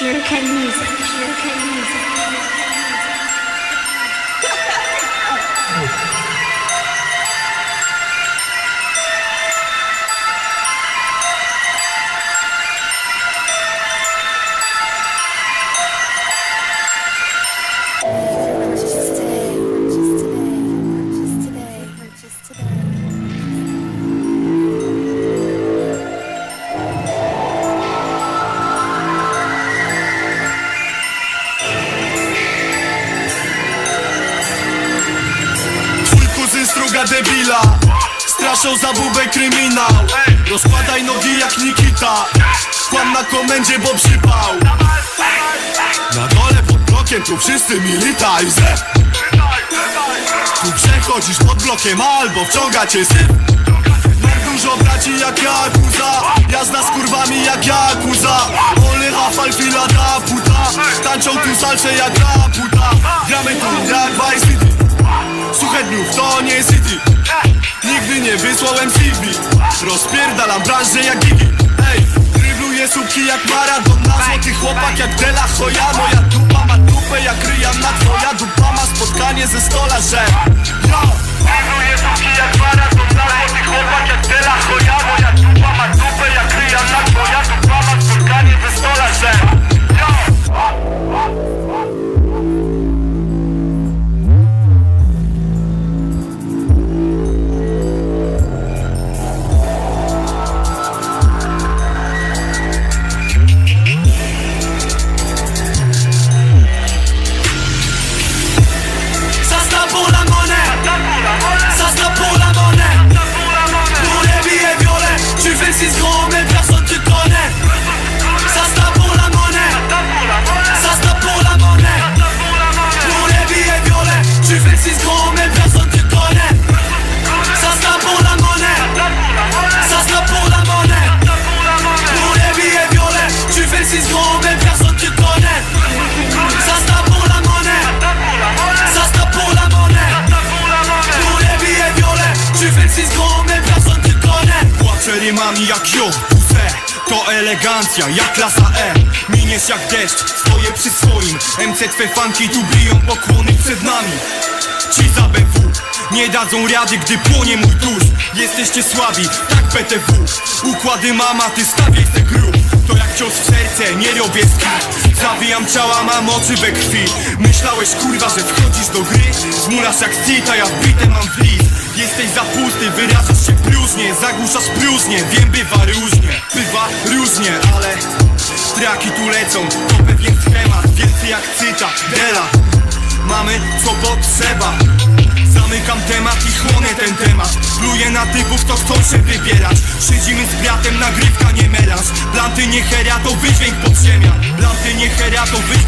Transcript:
Pure music. Pure music. Struga debila. Straszą za bubę kryminał. Rozkładaj nogi jak Nikita. Kłam na komendzie, bo przypał. Na dole pod blokiem tu wszyscy militajze Tu przechodzisz pod blokiem albo wciąga cię syf. Mam dużo braci jak Jakuza Jazda z kurwami jak Jakuza Ole Rafal fila da puta Tańczą tu salce jak da puta Gramy tu jak Vice Suche dniów to nie City. Nigdy nie wysłałem CV Rozpierdalam branżę jak Gigi Ej, drybluję słupki jak Maradona. Złoty chłopak jak Dela Hoya. Moja dupa ma dupę jak Ryjana Twoja. Dupa ma spotkanie ze stolarzem Yo! Drybluję słupki jak Maradona. Złoty chłopak jak Płaczę rymami jak ją, se To elegancja, jak klasa E. Miniesz jak deszcz, stoję przy swoim. MC twe fanki tu biją pokłony przed nami. Ci za BW nie dadzą rady, gdy płonie mój dusz Jesteście słabi, tak PTW Układy mama, ty stawiaj se grób To jak cios w serce, nie robię skip Zawijam ciała, mam oczy we krwi. Myślałeś kurwa, że wchodzisz do gry? Zmulasz jak Cita, ja wbite mam w Jesteś za pusty, wyrażasz się próżnie Zagłuszasz próżnie, wiem bywa różnie Bywa różnie, ale Traki tu lecą, to pewien schemat Więcej jak Cita, Dela. Mamy co potrzeba Zamykam temat i chłonę ten temat. Pluję na typów, to chcą się wybierać. Siedzimy z bratem, nagrywka nie melanż Blanty nie heria, to wydźwięk podziemia. Blanty nie heria, to wydźwięk